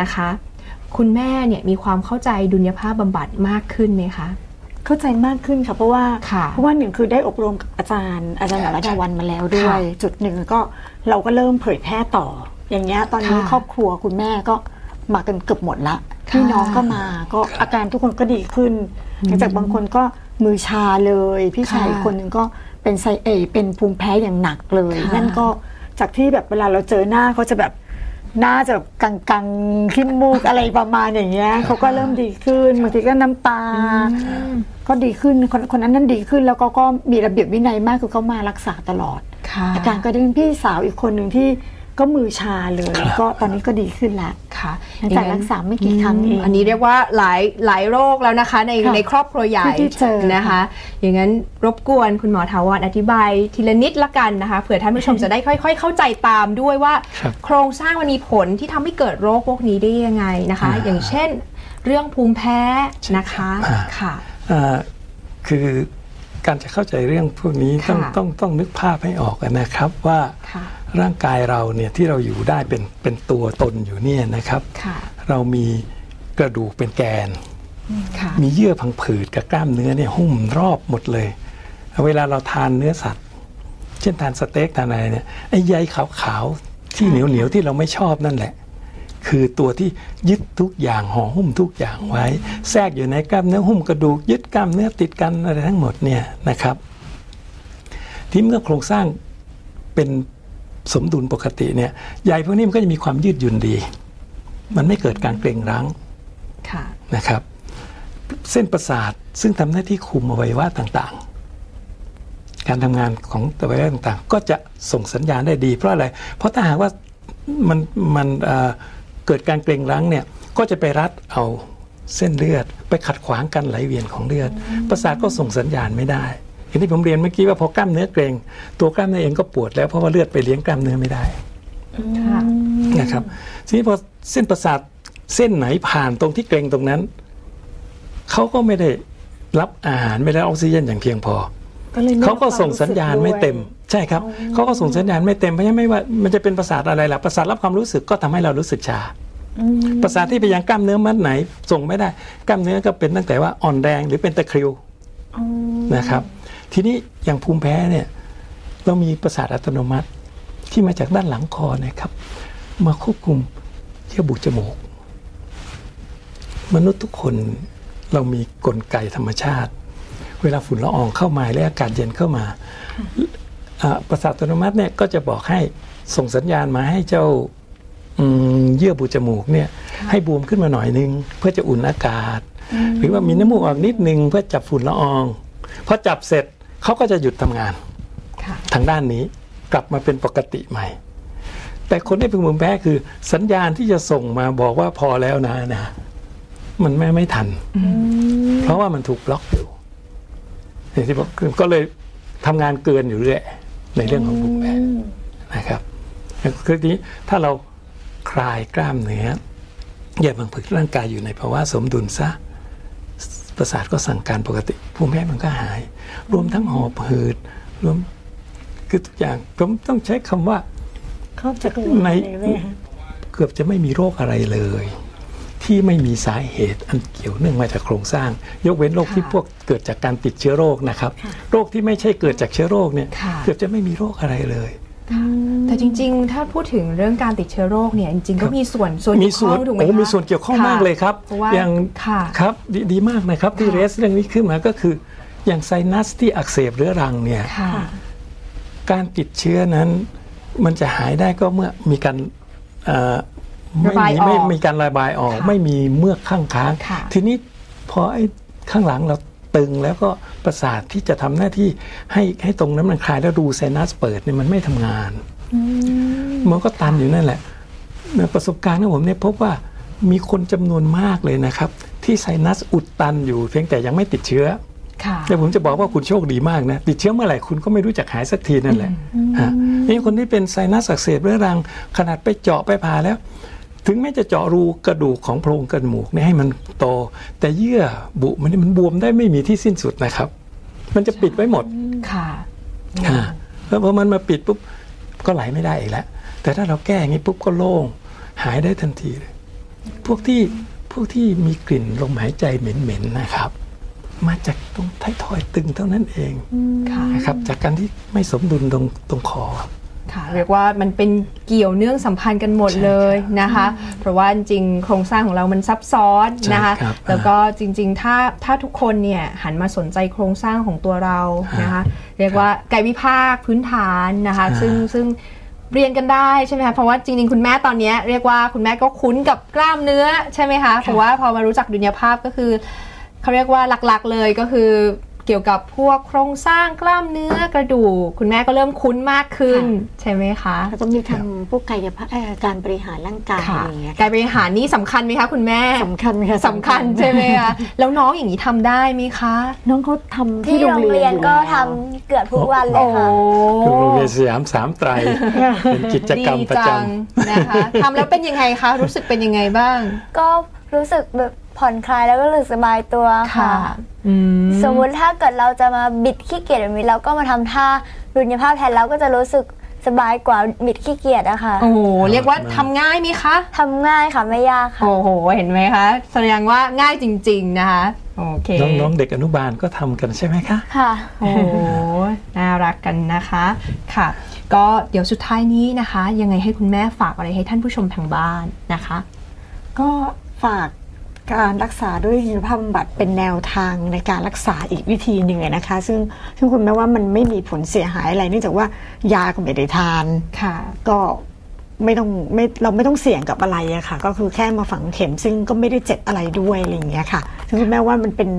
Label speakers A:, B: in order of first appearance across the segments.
A: นะคะ คุณแม่เนี่ยมีความเข้าใจดุลยภาพบำบัดมากขึ้นไหมคะ
B: เข้าใจมากขึ้นค่ะเพราะว่า
A: ค่ะ
B: เพราะว่าหนึ่งคือได้อบรมกับอาจารย์ อาจารย์หมอรัตวันมาแล้วด้วย จุดหนึ่งก็เราก็เริ่มเผยแพร่ต่อ อย่างเงี้ยตอนนี้
A: ค่ะ
B: ครอบครัวคุณแม่ก็มากันเกือบหมดละ
A: ค่ะ
B: พี่น้องก็มาก็อาการทุกคนก็ดีขึ้นหลังจากบางคนก็มือชาเลย พี่ชาย
A: ค่ะ
B: คนหนึ่งก็เป็นไซเอยเป็นภูมิแพ้อย่างหนักเลย
A: ค่ะ
B: นั่นก็จากที่แบบเวลาเราเจอหน้าเขาจะแบบห น้าจะแบบกังๆขี้มูกอะไรประมาณอย่างเงี้ยเขาก็เริ่มดีขึ้นบางทีก็น้ำตา ก็ดีขึ้นคนคนนั้นนั่นดีขึ้นแล้วก็ก็มีระเบียบวินัยมากคือเขามารักษาตลอด
A: ค่ะ
B: อาการก็ได้เป็นพี่สาวอีกคนหนึ่งที่ ก็มือชาเลยก็ตอนนี้ก็ดีขึ้นแล้ว
A: ค่ะ
B: หลังจากรักษาไม่กี่ครั้งเอง
A: อันนี้เรียกว่าหลายหลายโรคแล้วนะคะใน
B: ค่ะ
A: ในครอบครัวใหญ่
B: ที่เจอ
A: นะคะ อย่างนั้นรบกวนคุณหมอถาวรอธิบายทีละนิดละกันนะคะเผื่อท่านผู้ชมจะได้ค่อย ๆ เข้าใจตามด้วยว่า
C: ครับ
A: โครงสร้างมันมีผลที่ทำให้เกิดโรคพวกนี้ได้ยังไงนะคะ
C: อ่า
A: อย่างเช่น เรื่องภูมิแพ้นะคะ
C: อ่า
A: ค่ะ
C: อ่าคือการจะเข้าใจเรื่องพวกนี้ต้อง
A: ค่ะ
C: ต้องต้องนึกภาพให้ออกนะครับว่า
A: ค่ะ
C: ร่างกายเราเนี่ยที่เราอยู่ได้เป็นเป็นตัวตนอยู่เนี่ยนะครับ
A: ค่ะ
C: เรามีกระดูกเป็นแกน
A: ค่ะ
C: มีเยื่อพังผืดกับกล้ามเนื้อเนี่ยหุ้มรอบหมดเลย เวลาเราทานเนื้อสัตว์ เช่นทานสเต็กทานอะไรเนี่ยไอ้ใยขาวๆที่เหนียวเหนียวๆที่เราไม่ชอบนั่นแหละ คือตัวที่ยึดทุกอย่างห่อหุ้มทุกอย่างไว้ แทรกอยู่ในกล้ามเนื้อหุ้มกระดูกยึดกล้ามเนื้อติดกันอะไรทั้งหมดเนี่ยนะครับ ที่เมื่อโครงสร้างเป็น สมดุลปกติเนี่ยใยพวกนี้มันก็จะมีความยืดหยุ่นดี มันไม่เกิดการเกร็งรั้ง
A: ค่ะ
C: นะครับ เส้นประสาทซึ่งทำหน้าที่คุมอวัยวะต่างๆ การทำงานของอวัยวะต่างๆ ก็จะส่งสัญญาณได้ดี เพราะอะไร เพราะถ้าหากว่ามันมันเอ่อเกิดการเกร็งรั้งเนี่ยก็จะไปรัดเอาเส้นเลือด ไปขัดขวางการไหลเวียนของเลือด ประสาทก็ส่งสัญญาณไม่ได้ อย่างที่ผมเรียนเมื่อกี้ว่าพอกล้ามเนื้อเกร็งตัวกล้ามเนื้อเองก็ปวดแล้วเพราะว่าเลือดไปเลี้ยงกล้ามเนื้อไม่ได้
A: ค่ะ
C: นะครับทีนี้พอเส้นประสาทเส้นไหนผ่านตรงที่เกร็งตรงนั้นเขาก็ไม่ได้รับอาหารไม่ได้รับออกซิเจนอย่างเพียงพอ
B: ก็เลยไม่
C: เขาก็
B: รับคว
C: ส่งสัญญาณไม่เต็ม
B: รู้สึก
C: ใช่ครับเขาก็ส่งสัญญาณไม่เต็มเพราะฉะนั้นไม่ว่ามันจะเป็นประสาทอะไรล่ะประสาทรับความรู้สึกก็ทำให้เรารู้สึกชา
B: ด้วยอืม
C: ประสาทที่ไปยังกล้ามเนื้อมัดไหนส่งไม่ได้ กล้ามเนื้อก็เป็นตั้งแต่ว่าอ่อนแรงหรือเป็นตะคริว
B: อ๋อ
C: นะครับ ทีนี้อย่างภูมิแพ้เนี่ยเรามีประสาทอัตโนมัติที่มาจากด้านหลังคอนะครับมาควบคุมเยื่อบุจมูก มนุษย์ทุกคนเรามีกลไกธรรมชาติ เวลาฝุ่นละอองเข้ามาและอากาศเย็นเข้ามาอ่าประสาทอัตโนมัติเนี่ยก็จะบอกให้ส่งสัญญาณมาให้เจ้าอืมเยื่อบุจมูกเนี่ยให้บวมขึ้นมาหน่อยนึง เพื่อจะอุ่นอากาศ หรือว่ามีน้ำมูกออกนิดนึงเพื่อจับฝุ่นละอองพอจับเสร็จ เขาก็จะหยุดทำงาน
A: ค่ะ
C: ทางด้านนี้กลับมาเป็นปกติใหม่ แต่คนที่เป็นภูมิแพ้คือ สัญญาณที่จะส่งมาบอกว่าพอแล้วนะนะมันไม่ไม่ทัน เพราะว่ามันถูกบล็อกอยู่อย่างที่บอกคือก็เลยทำงานเกินอยู่เรื่อยในเรื่องของภูมิแพ้นะครับคือทีนี้ถ้าเราคลายกล้ามเนื้ออย่าบังพึกร่างกายอยู่ในภาวะสมดุลซะ ประสาทก็สั่งการปกติ ภูมิแพ้มันก็หาย รวมทั้งหอบหืดรวมคือทุกอย่างผมต้องใช้คำว่า
B: เข้าใจกัน
C: ใน
B: เลยค่ะ
C: เกือบจะไม่มีโรคอะไรเลย ที่ไม่มีสาเหตุอันเกี่ยวเนื่องมาจากโครงสร้าง ยกเว้นโรคที่พวกเกิดจากการติดเชื้อโรคนะครับ โรคที่ไม่ใช่เกิดจากเชื้อโรคเนี่ย
A: ค่ะ
C: เกือบจะไม่มีโรคอะไรเลย
A: แต่จริง ๆ ถ้าพูดถึงเรื่องการติดเชื้อโรคเนี่ยจริงๆก็มีส่วนส่วน
C: มี
A: เกี่ยว
C: ส่
A: ข้
C: ว
A: อนงถูกไหม
C: โอ้
A: คะ
C: มีส่วนเกี่ยวข้อง
A: ค่ะ
C: มากเลยครับ
A: เพราะว่า
C: อย่าง
A: ค่ะ
C: ครับดดีมากนะครับที่
A: ค่ะ
C: เรสเรื่องนี้ขึ้นมาก็คือ อย่างไซนัสที่อักเสบเรื้อรังเนี่ย
A: ค่ะ
C: การติดเชื้อนั้นมันจะหายได้ก็เมื่อมีการเอ่อไม่
A: ระบาย
C: มี
A: ออก
C: ไม่มีการระบายออก
A: ค่ะ
C: ไม่มีเมือกข้างค้าง
A: ค่ะ
C: ทีนี้พอไอ้ข้างหลังเรา ตึงแล้วก็ประสาทที่จะทำหน้าที่ให้ให้ตรงนั้นมันคลายแล้วรูไซนัสเปิดเนี่ยมันไม่ทำงานมันก็ตันอยู่นั่นแหละในประสบการณ์ของผมเนี่ยพบว่ามีคนจำนวนมากเลยนะครับ ที่ไซนัสอุดตันอยู่เพียงแต่ยังไม่ติดเชื้อ
A: ค่ะ
C: แต่ผมจะบอกว่าคุณโชคดีมากนะ ติดเชื้อเมื่อไหร่คุณก็ไม่รู้จักหายสักทีนั่นแหละฮะนี่คนที่เป็นไซนัสอักเสบเรื้อรังขนาดไปเจาะไปผ่าแล้ว ถึงแม้จะเจาะรูกระดูกของโพรงกระดูกเนี่ยให้มันโต แต่เยื่อบุมันนี่มันบวมได้ไม่มีที่สิ้นสุดนะครับ มันจะปิดไว้หมด
A: ค่ะ
C: อ่าแล้วพอมันมาปิดปุ๊บก็ไหลไม่ได้อีกแล้ว แต่ถ้าเราแก้อย่างนี้ปุ๊บก็โล่งหายได้ทันทีเลย พวกที่พวกที่มีกลิ่นลมหายใจเหม็นๆนะครับ มาจากตรงท้ายทอยตึงเท่านั้นเอง
A: ค่ะ
C: นะครับ จากการที่ไม่สมดุลตรงตรงคอ
A: ค่ะเรียกว่ามันเป็นเกี่ยวเนื่องสัมพันธ์กันหมดเลยนะคะ เพราะว่าจริงๆโครงสร้างของเรามันซับซ้อนนะคะ
C: ใช่ครับ
A: แล้วก็จริงๆถ้าถ้าทุกคนเนี่ยหันมาสนใจโครงสร้างของตัวเรานะคะเรียกว่ากายวิภาคพื้นฐานนะคะ
C: อ่า
A: ซึ่งซึ่งเรียนกันได้ใช่ไหมคะ เพราะว่าจริงๆ คุณแม่ตอนเนี้ยเรียกว่าคุณแม่ก็คุ้นกับกล้ามเนื้อใช่ไหมคะ เพราะว่าพอมารู้จักดุลยภาพก็คือเขาเรียกว่าหลักๆเลยก็คือเกี่ยวกับพวกโครงสร้างกล้ามเนื้อกระดูกคุณแม่ก็เริ่มคุ้นมากขึ้น ใช่ไหมคะ
B: เราต้องมีทำพวกกายภาพเอ่อการบริหารร่างกายอะไรอย่างเงี้ย
A: การบริหารนี่สำคัญไหมคะคุณแม่
B: สำคัญค่ะ
A: สำคัญใช่ไหมคะแล้วน้องอย่างนี้ทำได้ไหมคะ
B: น้องเขาทำ
D: ที่
B: ที่
D: โรงเรียน
B: อ
D: ก็
B: แล้ว
D: ทำเกือบทุกวันเลย
A: โอ้
D: ค่ะ
C: อยู่โรงเรียนสยามสามไตรเป็นกิจกรรม
A: ดี
C: ประจ
A: จังนะคะทำแล้วเป็นยังไงคะรู้สึกเป็นยังไงบ้าง
D: ก็รู้สึกแบบ ผ่อนคลายแล้วก็รู้สึกสบายตัวค่ะ
A: อืม
D: สมมุติถ้าเกิดเราจะมาบิดขี้เกียจแบบนี้เราก็มาทำท่าดุลยภาพแทนเราก็จะรู้สึกสบายกว่าบิดขี้เกียจอะค่ะ
A: โอ้โห เรียกว่าทำง่ายไหมคะ
D: ทำง่ายค่ะไม่ยากค่ะ
A: โอ้โห เห็นไหมคะ แสดงว่าง่ายจริง ๆ นะคะ โอเคำ
C: น้องๆเด็กอนุบาลก็ทำกันใช่ไหมคะ
D: ค่ะ
A: โอ้โห น่ารักกันนะคะ ค่ะ ก็เดี๋ยวสุดท้ายนี้นะคะ ยังไงให้คุณแม่ฝากอะไรให้ท่านผู้ชมทางบ้านนะคะ
B: ก็ฝาก การรักษาด้วยยุลภาพบำบัดเป็นแนวทางในการรักษาอีกวิธีหนึ่งนะคะ ซึ่งซึ่งคุณแม่ว่ามันไม่มีผลเสียหายอะไรเนื่องจากว่ายาก็ไม่ได้ทาน
A: ค่ะ
B: ก็ไม่ต้องไม่เราไม่ต้องเสี่ยงกับอะไรอะค่ะ ก็คือแค่มาฝังเข็มซึ่งก็ไม่ได้เจ็บอะไรด้วยอะไรอย่างเงี้ยค่ะซึ่งคุณแม่ว่ามันเป็น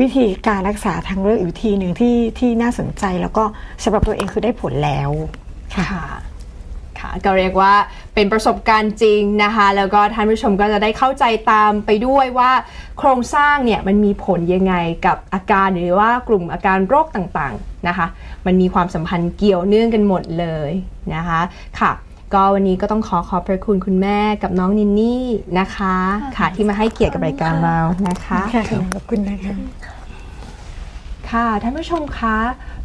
B: วิธีการรักษาทางเลือกอีกวิธีหนึ่งที่ที่น่าสนใจแล้วก็สำหรับตัวเองคือได้ผลแล้ว
A: ค่ะ ก็เรียกว่าเป็นประสบการณ์จริงนะคะ แล้วก็ท่านผู้ชมก็จะได้เข้าใจตามไปด้วยว่า โครงสร้างเนี่ยมันมีผลยังไงกับอาการหรือว่ากลุ่มอาการโรคต่างๆนะคะ มันมีความสัมพันธ์เกี่ยวเนื่องกันหมดเลยนะคะค่ะก็วันนี้ก็ต้องขอขอบพระคุณคุณแม่กับน้องนินนี่นะคะ ค่ะที่มาให้เกียรติกับรายการเรานะคะ
B: ค่ะขอบคุณนะคะ
A: ค่ะท่านผู้ชมคะ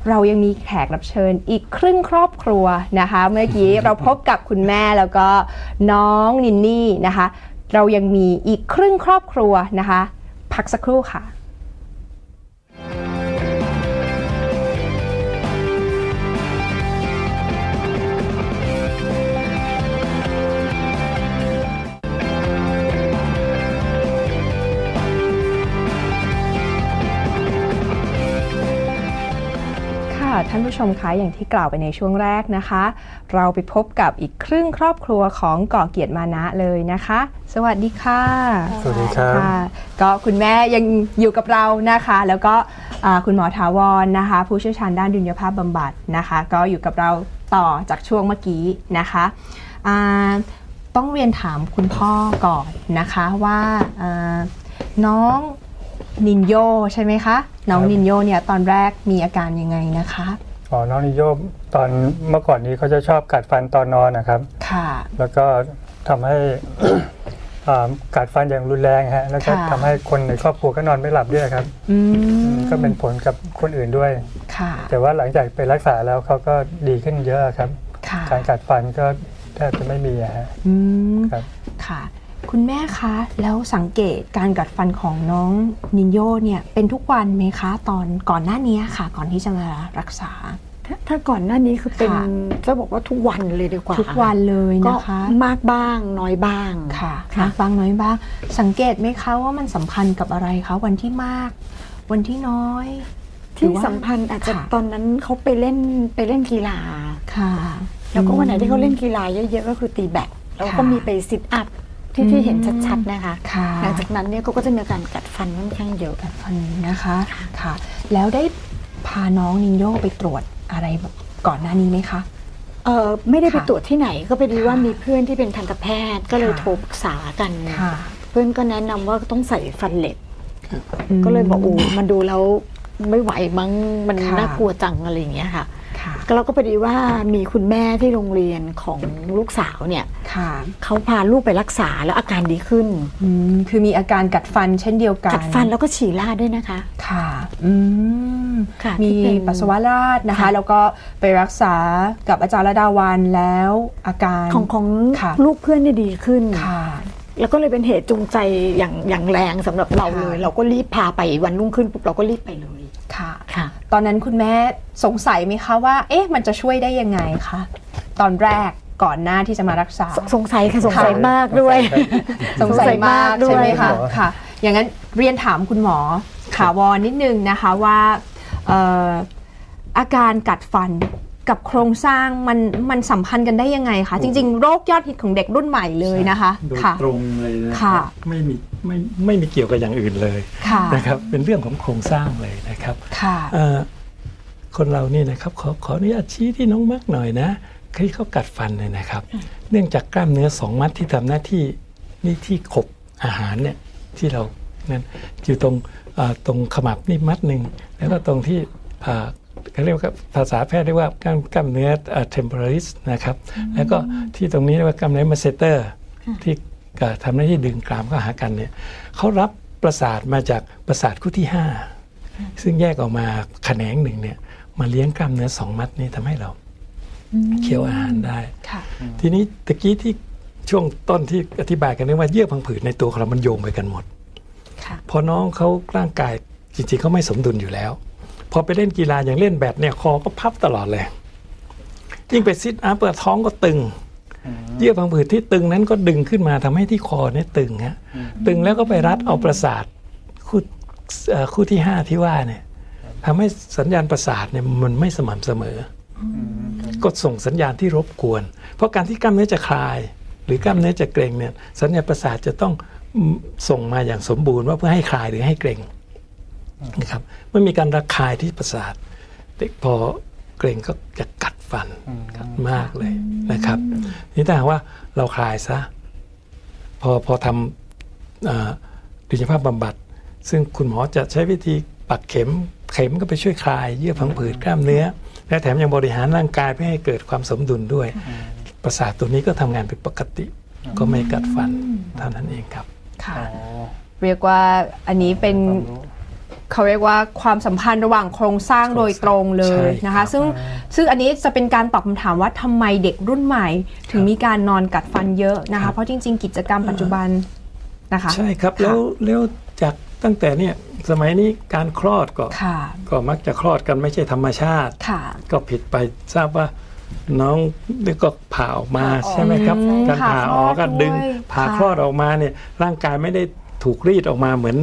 A: เรายังมีแขกรับเชิญอีกครึ่งครอบครัวนะคะ เมื่อกี้เราพบกับคุณแม่แล้วก็น้องนินนี่นะคะ เรายังมีอีกครึ่งครอบครัวนะคะ พักสักครู่ค่ะ ค่ะท่านผู้ชมคะอย่างที่กล่าวไปในช่วงแรกนะคะ เราไปพบกับอีกครึ่งครอบครัวของก่อเกียรติมานะเลยนะคะ สวัสดีค่ะ
E: สวัสดีครับ
A: ค่ะก็คุณแม่ยังอยู่กับเรานะคะ แล้วก็อ่าคุณหมอถาวรนะคะ ผู้เชี่ยวชาญด้านดุลยภาพบำบัดนะคะ ก็อยู่กับเราต่อจากช่วงเมื่อกี้นะคะอ่าต้องเรียนถามคุณพ่อก่อนนะคะว่าอ่าน้อง นินโยใช่ไหมคะ น้อง
E: ครับ
A: นินโยเนี่ยตอนแรกมีอาการยังไงนะคะ
E: อ๋อน้องนิโยมตอนเมื่อก่อนนี้เขาจะชอบกัดฟันตอนนอนนะครับ
A: ค่ะ
E: แล้วก็ทำให้อ่ากัดฟันอย่างรุนแรงฮะ แล้วก็
A: ค่ะ
E: ทำให้คนในครอบครัวก็นอนไม่หลับด้วยครับ
A: อืม
E: ก็เป็นผลกับคนอื่นด้วย
A: ค่ะ
E: แต่ว่าหลังจากไปรักษาแล้วเขาก็ดีขึ้นเยอะครับ
A: ค่ะ
E: การกัดฟันก็แทบจะไม่มีอะฮะ
A: อืม
E: ครับ
A: ค่ะ คุณแม่คะ แล้วสังเกตการกัดฟันของน้องนินโยเนี่ยเป็นทุกวันไหมคะตอนก่อนหน้านี้ค่ะ ก่อนที่จะมารักษา
B: ถ้าถ้าก่อนหน้านี้คือเป็น
A: ค่ะ
B: จะบอกว่าทุกวันเลยดีกว่า
A: ทุกวันเลย
B: ก็
A: นะคะ
B: มากบ้างน้อยบ้าง
A: ค่ะ
B: ค่ะ
A: มากบ้างน้อยบ้าง สังเกตไหมคะว่ามันสัมพันธ์กับอะไรคะวันที่มาก วันที่น้อย
B: ที่
A: หรือว่า
B: สัมพันธ์อาจจะ
A: ค่ะ
B: ตอนนั้นเขาไปเล่นไปเล่นกีฬา
A: ค่ะ
B: แล้วก็วันไหนที่เขาเล่นกีฬาเยอะๆก็คือตีแบดแล้วก็
A: ค่ะ
B: มีไปซิทอัพ ที่ที่เห็นชัดๆนะคะ
A: ค่ะ
B: หลังจากนั้นเนี่ยเขาก็จะมีอาการกัดฟันค่อนข้างเยอะ
A: กัดฟันนะคะค่ะ แล้วได้พาน้องนินโยไปตรวจอะไรแบบก่อนหน้านี้ไหมคะ
B: เออไม่ได้ไป
A: ค่ะ
B: ตรวจที่ไหนก็ไปดูว่า
A: ค่ะ
B: มีเพื่อนที่เป็นทันตแพทย์ก็เลย
A: ค่ะ
B: โทรปรึกษากัน
A: ค่ะ
B: เพื่อนก็แนะนำว่าต้องใส่ฟันเหล็ก ก็เลยบอกโอ้มันดูแล้วไม่ไหวมั้งมัน
A: ค่ะ
B: น่ากลัวจังอะไรอย่างเงี้ยค่ะ
A: ค่ะ
B: ก็เราก็พอดีว่ามีคุณแม่ที่โรงเรียนของลูกสาวเนี่ย
A: ค่ะ
B: เขาพาลูกไปรักษาแล้วอาการดีขึ้น
A: อืมคือมีอาการกัดฟันเช่นเดียวกัน
B: กัดฟันแล้วก็ฉี่ราดด้วยนะคะ
A: ค่ะอืม
B: ค่ะ
A: มี
B: ที่เป็น
A: ปัสสาวะราดนะคะ
B: ค่ะ
A: แล้วก็ไปรักษากับอาจารย์ระดาวันแล้วอาการ
B: ของของ
A: ค่ะ
B: ลูกเพื่อนเนี่ยดีขึ้น
A: ค่ะ
B: แล้วก็เลยเป็นเหตุจูงใจอย่างอย่างแรงสำหรับเราเลย
A: ค่ะ
B: เราก็รีบพาไปวันรุ่งขึ้นปุ๊บเราก็รีบไปเลย
A: ค่ะ
B: ค่ะ
A: ตอนนั้นคุณแม่สงสัยไหมคะว่า เอ๊ะมันจะช่วยได้ยังไงคะตอนแรก ก่อนหน้าที่จะมารักษา
B: สสงสัยค่ะสงสัยมากด้วย
A: สงสัยมาก
B: สงสัยมากด้วย
A: ใช่ไหมคะ
E: ค่ะ
A: ค่ะ อย่างนั้นเรียนถามคุณหมอถาวรนิดนึงนะคะว่าเอ่ออาการกัดฟันกับโครงสร้างมันมันสัมพันธ์กันได้ยังไงคะจริง ๆ โรคยอดฮิตของเด็กรุ่นใหม่เลยนะคะ
C: โดย
A: ค่ะ
C: ตรงเลยนะ
A: ค่ะ
C: ไม่มีไม่ไม่มีเกี่ยวกับอย่างอื่นเลย
A: ค่ะ
C: นะครับเป็นเรื่องของโครงสร้างเลยนะครับ
A: ค่ะ
C: เอ่อคนเรานี่นะครับขอขออนุญาตชี้ที่น้องมักหน่อยนะ ที่เขากัดฟันเลยนะครับ เนื่องจากกล้ามเนื้อสองมัดที่ทำหน้าที่นี่ที่ขบอาหารเนี่ยที่เรานั้นอยู่ตรงเอ่อตรงขมับนี่มัดหนึ่งแล้วก็ตรงที่เอ่อเขาเรียกว่าภาษาแพทย์เรียกว่ากล้ามกล้ามเนื้อเทมเพอริสนะครับ แล้วก็ที่ตรงนี้เรียกว่ากล้ามเนื้อมาเซเตอร์ที่เอ่อทำหน้าที่ดึงกรามเข้าหากันเนี่ยเขารับประสาทมาจากประสาทคู่ที่ห้าซึ่งแยกออกมาแขนงหนึ่งเนี่ยมาเลี้ยงกล้ามเนื้อสองมัดนี้ทำให้เรา เคี้ยวอาหารได้
A: ค่ะ
C: ทีนี้ตะกี้ที่ช่วงต้นที่อธิบายกันเรื่องว่าเยื่อพังผืดในตัวของเรามันโยงไปกันหมด
A: ค่ะ
C: พอน้องเขาร่างกายจริงๆเขาไม่สมดุลอยู่แล้ว พอไปเล่นกีฬาอย่างเล่นแบดเนี่ยคอก็พับตลอดเลย ยิ่งไปซิทอัพเปิดท้องก็ตึง เยื่อพังผืดที่ตึงนั้นก็ดึงขึ้นมาทำให้ที่คอเนี่ยตึงฮะตึงแล้วก็ไปรัดเอาประสาทคู่เอ่อคู่ที่ห้าที่ว่าเนี่ยทำให้สัญญาณประสาทเนี่ยมันไม่สม่ำเสมอ ก็ส่งสัญญาณที่รบกวน เพราะการที่กล้ามเนื้อจะคลาย หรือกล้ามเนื้อจะเกร็งเนี่ยสัญญาณประสาทจะต้องส่งมาอย่างสมบูรณ์ว่าเพื่อให้คลายหรือให้เกร็งนะครับเมื่อมีการระคายที่ประสาทเด็กพอเกร็งก็จะกัดฟันกัดมากเลยนะครับนี่ถ้าหากว่าเราคลายซะพอพอทำดุลยภาพบำบัด ซึ่งคุณหมอจะใช้วิธีปักเข็มเข็มก็ไปช่วยคลายเยื่อพังผืดกล้ามเนื้อ และแถมยังบริหารร่างกายเพื่อให้เกิดความสมดุลด้วย ประสาทตัวนี้ก็ทำงานเป็นปกติ ก็ไม่กัดฟันเท่านั้นเองครับ
A: ค่ะ
E: อ๋อ
A: เรียกว่าอันนี้เป็น
E: ความรู้
A: เขาเรียกว่าความสัมพันธ์ระหว่างโครงสร้างโดยตรงเลย
C: ใช่
A: นะ
C: ครั
A: คะ
C: บ
A: ซึ่งซึ่งอันนี้จะเป็นการตอบคำถามว่าทำไมเด็กรุ่นใหม่ ถึงมีการนอนกัดฟันเยอะนะคะ เพราะจริง ๆ กิจกรรมปัจจุบันนะคะ
C: ใช่ครับ
A: ค่ะ
C: แล้วแล้วจากตั้งแต่เนี่ย สมัยนี้การคลอดก็
A: ค่ะ
C: ก็มักจะคลอดกันไม่ใช่ธรรมชาติ
A: ค่ะ
C: ก็ผิดไปทราบว่าน้องนี่ก็ผ่าออกมา
D: ผ่าออก
C: ใช่ไหมครับ
A: อืม
C: การผ่าออกก็
A: ผ่าคลอด
C: ดึง
A: ด้วย
C: ผ่า
A: ค่ะ
C: คลอดออกมาเนี่ยร่างกายไม่ได้ถูกรีดออกมาเหมือน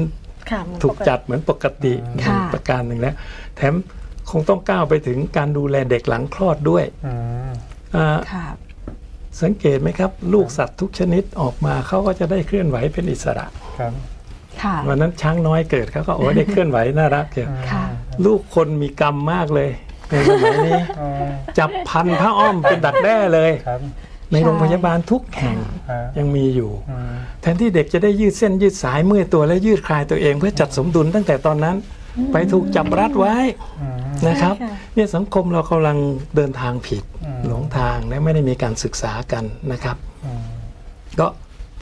B: ค่ะมัน
C: ถูกจัดเหมือนปกติ
A: ค่ะ
C: ประการหนึ่งแล้ว แถมคงต้องก้าวไปถึงการดูแลเด็กหลังคลอดด้วย
E: อืม
C: อ่า
A: ค่ะ
C: สังเกตไหมครับ ลูกสัตว์ทุกชนิดออกมาเขาก็จะได้เคลื่อนไหวเป็นอิสระ
E: ครับ
A: ค่ะ
C: วันนั้นช้างน้อยเกิดเขาก็โอ้ได้เคลื่อนไหวน่ารักเชียว
A: ค่ะ
C: ลูกคนมีกรรมมากเลยในสมัยนี้
E: อ๋อ
C: จับพันผ้าอ้อมเป็นดักแด้เลย
E: ครับ
C: ในโรงพยาบาลทุกแห่ง
E: อ่า
C: ยังมีอยู่
E: อืม
C: แทนที่เด็กจะได้ยืดเส้นยืดสายเมื่อยตัวและยืดคลายตัวเอง เพื่อจัดสมดุลตั้งแต่ตอนนั้น ไปถูกจับรัดไว้
E: อืม
C: นะครับ
B: ใช่ค่ะ
C: เนี่ยสังคมเรากำลังเดินทางผิด
E: อืม
C: หลงทางและไม่ได้มีการศึกษากันนะครับ
E: อืม
C: ก็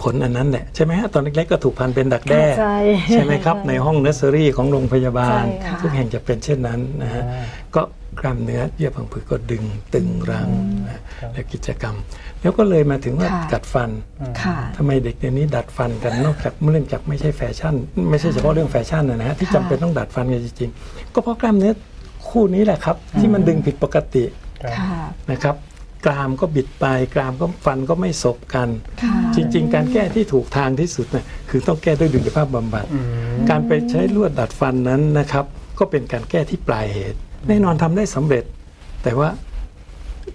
C: ผลอันนั้นแหละใช่ไหมฮะตอนเล็กๆก็ถูกพันเป็นดักแด้
B: ใช่
C: ใช่ไหมครับ ในห้องเนอร์เซอรี่ของโรงพยาบาล
B: ใช่ค่ะ
C: ทุกแห่งจะเป็นเช่นนั้นนะฮะ
E: อ่า
C: ก็กล้ามเนื้อเยื่อพังผืดก็ดึงตึงรั้งนะและกิจกรรม แล้วก็เลยมาถึงว่า
A: ค่ะ
C: กัดฟัน
A: ค่ะ
C: ทำไมเด็กเดี๋ยวนี้ดัดฟันกันนอกจากเรื่องจากไม่ใช่แฟชั่น ไม่ใช่เฉพาะเรื่องแฟชั่นนะนะฮะที่
A: ค่ะ
C: จำเป็นต้องดัดฟันกันจริงๆก็เพราะกล้ามเนื้อคู่นี้แหละครับ ที่มันดึงผิดปกติ
E: ครับ
A: ค่ะ
C: นะครับ กรามก็บิดไปกรามก็ฟันก็ไม่สบกัน
A: ค่ะ
C: จริง ๆ การแก้ที่ถูกทางที่สุดนะคือต้องแก้ด้วยดุลยภาพบำบัด
E: อืม
C: การไปใช้ลวดดัดฟันนั้นนะครับ ก็เป็นการแก้ที่ปลายเหตุ แน่นอนทำได้สำเร็จ แต่ว่า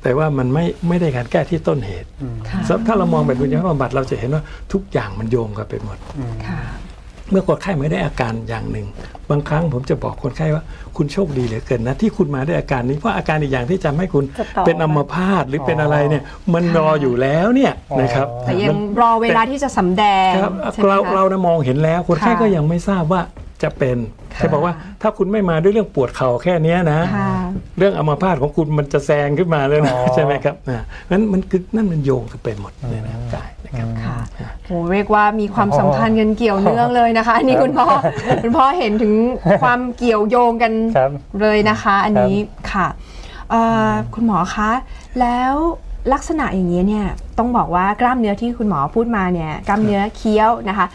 C: แต่ว่ามันไม่ไม่ได้การแก้ที่ต้นเหตุ
A: ค่ะ
C: ถ้าเรามองแบบดุลยภาพบำบัดเราจะเห็นว่าทุกอย่างมันโยงกันไปหมด
A: ค่ะ
C: เมื่อคนไข้ไม่ได้อาการอย่างหนึ่ง บางครั้งผมจะบอกคนไข้ว่า คุณโชคดีเหลือเกินนะ ที่คุณมาด้วยอาการนี้เพราะอาการอีกอย่างที่จะให้คุณ
B: จะต่อ
C: เป็นอัมพาตหรือเป็นอะไรเนี่ย มันรออยู่แล้วเนี่ยนะครับ
A: แต่ยัง
C: มัน
A: รอเวลาที่จะสำแดง
C: ครับ
A: ใช่ไหม
C: เรา
A: คะ
C: เรานะมองเห็นแล้วคนไข้
A: ค่ะ
C: ก็ยังไม่ทราบว่าจะเป็น
A: ค่ะ
C: จะบอกว่าถ้าคุณไม่มาด้วยเรื่องปวดเข่าแค่เนี้ยนะ
A: ค่ะ
C: เรื่องอัมพาตของคุณมันจะแซงขึ้นมาเลยนะ
E: อ๋อ
C: ใช่ไหมครับนะนั้นมันคือนั่นมันโยงกันไปหมดในร่างกายนะครับ
A: ค่ะ โหเรียกว่ามีความสัมพันธ์กันเกี่ยวเนื่องเลยนะคะ อันนี้คุณพ่อคุณพ่อเห็นถึงความเกี่ยวโยงกัน
E: ครับ
A: เลยนะคะ อันนี้ค่ะเอ่ออคุณหมอคะแล้วลักษณะอย่างนี้ยเนี่ยต้องบอกว่ากล้ามเนื้อที่คุณหมอพูดมาเนี่ยกล้ามเนื้อเคี้ยวนะคะ